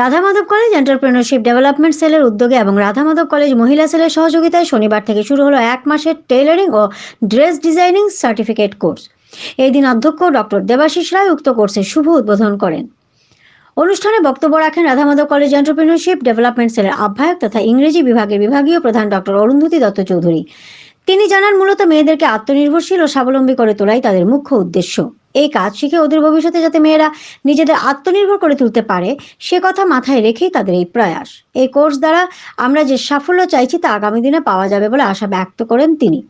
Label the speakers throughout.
Speaker 1: Radha Madhab college entrepreneurship development সেলের উদ্যোগে এবং রাধা মাধব কলেজ মহিলা সেলের সহযোগিতায় শনিবার থেকে শুরু হলো এক মাসের টেইলারিং ও ড্রেস ডিজাইনিং সার্টিফিকেট কোর্স এই দিন অধ্যক্ষ ডক্টর দেবাশিস রায় উক্ত কোর্সের শুভ উদ্বোধন করেন। অনুষ্ঠানে বক্তব্য রাখেন Radha Madhab college entrepreneurship development সেলের আহ্বায়ক তথা ইংরেজি বিভাগের বিভাগীয় প্রধান ডক্টর অরুন্ধতী দত্ত চৌধুরী। তিনি জানান, মূলত মেয়েদেরকে আত্মনির্ভরশীল ও স্বাবলম্বী করে তোলাই তাদের মুখ্য উদ্দেশ্য। এই কাজ শিখে ওদের ভবিষ্যতে যাতে মেয়েরা নিজেদের আত্মনির্ভর করে তুলতে পারে, সে কথা মাথায় রেখেই তাদের এই প্রয়াস। এই কোর্স দ্বারা আমরা যে সাফল্য চাইছি তা আগামী দিনে পাওয়া যাবে বলে আশা ব্যক্ত করেন তিনি।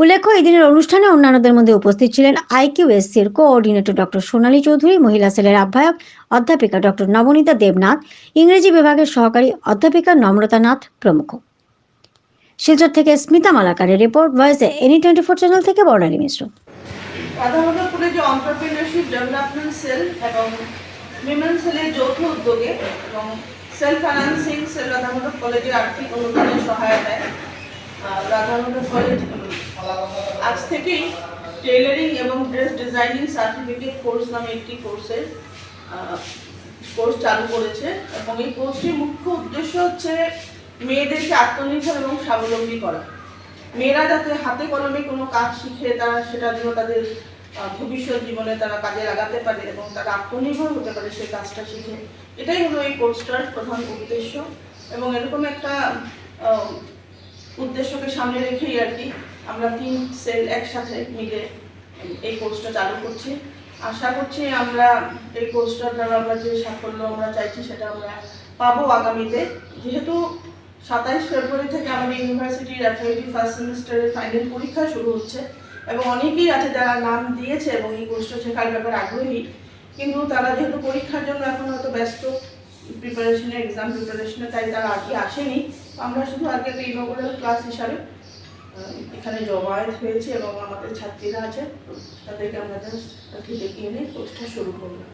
Speaker 1: উল্লেখ্য, এই দিনের অনুষ্ঠানে অন্যান্যদের মধ্যে উপস্থিত ছিলেন আইকিউএসসির কোঅর্ডিনেটর ডক্টর সোনালী চৌধুরী, মহিলা সেলের আহ্বায়ক অধ্যাপিকা ডক্টর নবনীতা দেবনাথ, ইংরেজি বিভাগের সহকারী অধ্যাপিকা নম্রতা নাথ প্রমুখ। শিলচর থেকে স্মিতা মালাকারের রিপোর্ট, ভয়েসে এনি টোয়েন্টি ফোর চ্যানেল থেকে বর্ণালী মিশ্র।
Speaker 2: রাধামাধব কলেজে অন্টারপ্রিনারশিপ, ডেভেলপমেন্ট সেল এবং উইমেন সেলের যৌথ উদ্যোগে এবং সেলফ ফাইন্যান্সিং সেল রাধামাধব কলেজের আর্থিক অনুদানের সহায়তায় রাধামাধব কলেজ আজ থেকেই টেইলারিং এবং ড্রেস ডিজাইনিং সার্টিফিকেট কোর্স নামে একটি কোর্সের কোর্স চালু করেছে এবং এই কোর্সটির মুখ্য উদ্দেশ্য হচ্ছে মেয়েদেরকে আত্মনির্ভর এবং স্বাবলম্বী করা। মেয়েরা যাতে হাতে কলমে কোনো কাজ শিখে, তারা সেটা যেন তাদের ভবিষ্যৎ জীবনে তারা কাজে লাগাতে পারে এবং তারা আত্মনির্ভর হতে পারে সেই কাজটা শিখে। এটাই হলো এই কোর্সটার প্রধান উদ্দেশ্য এবং এরকম একটা উদ্দেশ্যকে সামনে রেখেই আর কি আমরা তিন সেল একসাথে মিলে এই কোর্সটা চালু করছি। আশা করছি আমরা এই কোর্সটার দ্বারা আমরা যে সাফল্য আমরা চাইছি সেটা আমরা পাবো আগামীতে। যেহেতু সাতাইশ ফেব্রুয়ারি থেকে আমাদের ইউনিভার্সিটির অ্যাথরিটি ফার্স্ট সেমিস্টারের ফাইনাল পরীক্ষা শুরু হচ্ছে এবং অনেকেই আছে যারা নাম দিয়েছে এবং এই কোর্সটা শেখার ব্যাপারে আগ্রহী, কিন্তু তারা যেহেতু পরীক্ষার জন্য এখন হয়তো ব্যস্ত প্রিপারেশনে এক্সাম প্রিপারেশনে তাই তারা আগে আসেনি। আমরা শুধু আজকে একটা ইনোগ্রাল ক্লাস হিসাবে এখানে জমায়েত হয়েছে এবং আমাদের ছাত্রীরা আছে তাদেরকে আমরা জাস্ট ডেকে এনে কোর্সটা শুরু করব।